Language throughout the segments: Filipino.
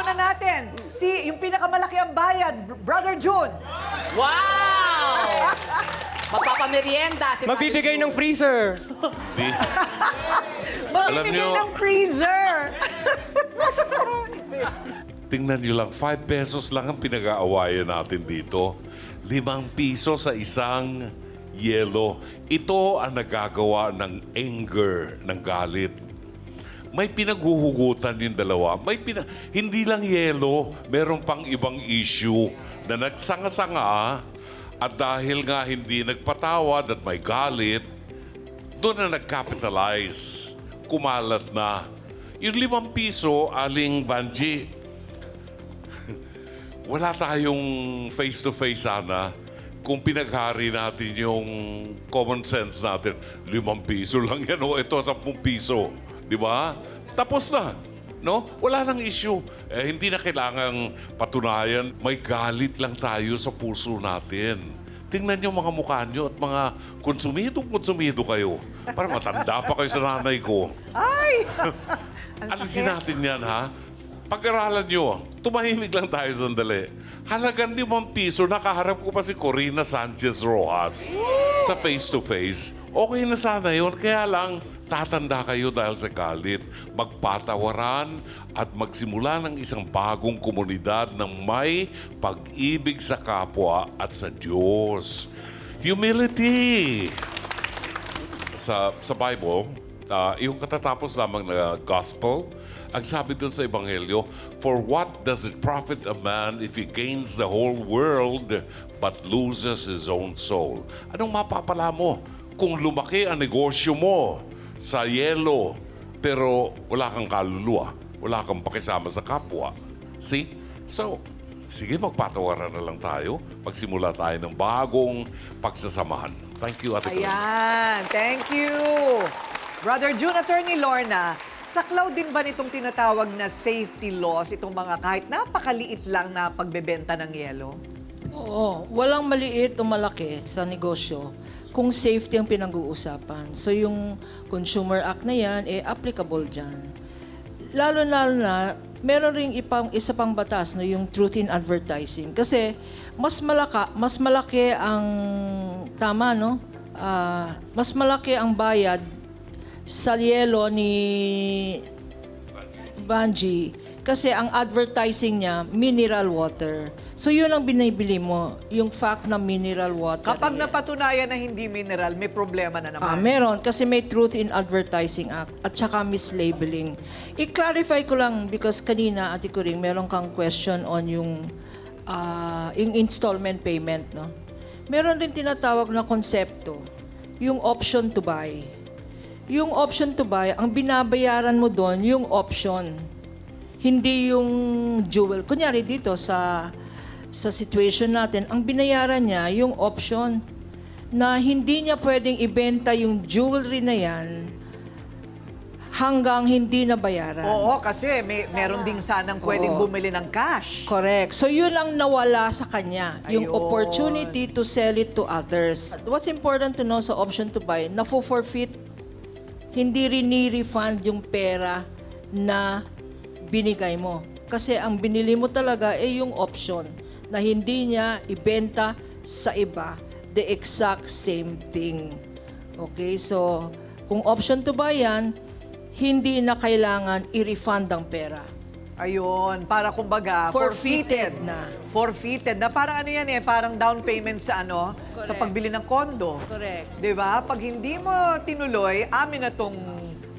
muna natin si yung pinakamalaki ang bayad, Brother June. Wow! Magpapamerienda si Magbibigay ng freezer. Di, Magbibigay niyo- ng freezer. tingnan nyo lang, 5 pesos lang ang pinag-aawayan natin dito. Limang piso sa isang yelo. Ito ang nagagawa ng anger, ng galit. May pinaghuhugutan yung dalawa. May pina- hindi lang yelo, meron pang ibang issue na nagsanga-sanga at dahil nga hindi nagpatawad at may galit, doon na nag-capitalize. Kumalat na. Yung limang piso, aling Banji, wala tayong face-to-face sana kung pinaghari natin yung common sense natin. Limang piso lang yan o ito, sampung piso. Di ba? Tapos na. No? Wala nang issue. Eh, hindi na kailangang patunayan. May galit lang tayo sa puso natin. Tingnan niyo mga mukha niyo at mga konsumidong-konsumido kayo. Para matanda pa kayo sa nanay ko. Ay! Alisin natin yan, ha? Pag-aralan nyo, tumahimik lang tayo sandali. Halagang limang piso, nakaharap ko pa si Corina Sanchez Rojas sa face-to-face. Okay na sana yun, kaya lang tatanda kayo dahil sa galit. Magpatawaran at magsimula ng isang bagong komunidad ng may pag-ibig sa kapwa at sa Diyos. Humility! sa sa Bible, ah, yung katatapos lamang na gospel, ang sabi doon sa Ebanghelyo, For what does it profit a man if he gains the whole world but loses his own soul? Anong mapapala mo kung lumaki ang negosyo mo sa yelo pero wala kang kaluluwa, wala kang pakisama sa kapwa? See? So, sige magpatawaran na lang tayo. Magsimula tayo ng bagong pagsasamahan. Thank you, Ate Clarissa. Ayan, thank you. Brother June, Attorney Lorna, saklaw din ba nitong tinatawag na safety laws, itong mga kahit napakaliit lang na pagbebenta ng yelo? Oo, walang maliit o malaki sa negosyo kung safety ang pinag-uusapan. So yung Consumer Act na yan, eh, applicable dyan. Lalo-lalo na, meron ring ipang, isa pang batas na yung truth in advertising. Kasi mas malaka, mas malaki ang tama no? Ah, mas malaki ang bayad sa yelo ni Banji kasi ang advertising niya mineral water. So yun ang binibili mo, yung fact na mineral water. Kapag eh. napatunayan na hindi mineral, may problema na Ah, naman. meron kasi may Truth in Advertising Act at saka mislabeling. I-clarify ko lang because kanina Ate Kuring meron kang question on yung ah, yung installment payment, no? Meron din tinatawag na konsepto, yung option to buy. Yung option to buy, ang binabayaran mo doon, yung option. Hindi yung jewel. Kunyari dito sa sa situation natin, ang binayaran niya yung option na hindi niya pwedeng ibenta yung jewelry na yan hanggang hindi na bayaran. Oo, kasi may, meron ding sanang pwedeng Oo. bumili ng cash. Correct. So yun ang nawala sa kanya, yung Ayun. opportunity to sell it to others. What's important to know sa option to buy, na forfeit hindi rin ni-refund yung pera na binigay mo. Kasi ang binili mo talaga ay yung option na hindi niya ibenta sa iba the exact same thing. Okay, so kung option to buy yan, hindi na kailangan i-refund ang pera. Ayun, para kumbaga, Forfeited forfeited. na. Forfeited na. Parang ano yan eh, parang down payment sa ano, sa Correct. pagbili ng kondo. Correct. 'Di ba? Pag hindi mo tinuloy, amin na tong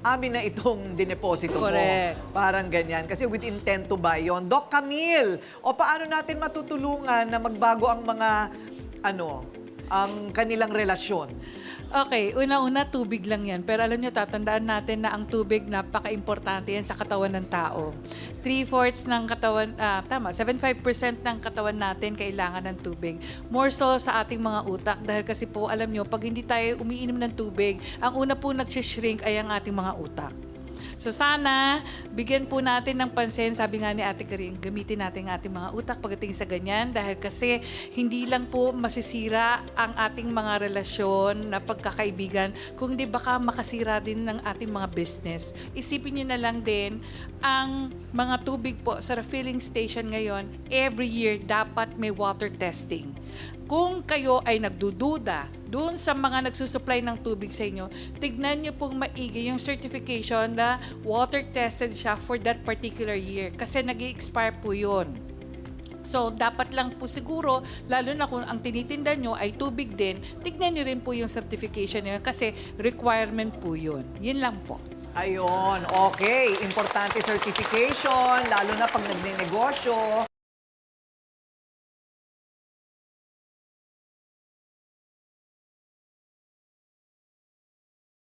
amin na itong dineposito Correct. mo. Parang ganyan. Kasi with intent to buy yon. Doc Camille, o paano natin matutulungan na magbago ang mga, ano, ang kanilang relasyon? Okay, una-una tubig lang yan. Pero alam niyo, tatandaan natin na ang tubig napaka-importante yan sa katawan ng tao. Three-fourths ng katawan, ah, tama, 75% ng katawan natin kailangan ng tubig. More so sa ating mga utak dahil kasi po, alam niyo, pag hindi tayo umiinom ng tubig, ang una po nagsishrink ay ang ating mga utak. So sana, bigyan po natin ng pansin, sabi nga ni Ate Karin, gamitin natin ang ating mga utak pagdating sa ganyan dahil kasi hindi lang po masisira ang ating mga relasyon na pagkakaibigan, kung di baka makasira din ng ating mga business. Isipin niyo na lang din, ang mga tubig po sa refilling station ngayon, every year dapat may water testing. Kung kayo ay nagdududa doon sa mga nagsusupply ng tubig sa inyo, tignan nyo pong maigi yung certification na water tested siya for that particular year kasi nag expire po yun. So, dapat lang po siguro, lalo na kung ang tinitinda nyo ay tubig din, tignan nyo rin po yung certification nyo kasi requirement po yun. Yun lang po. Ayun, okay. Importante certification, lalo na pag nagne-negosyo.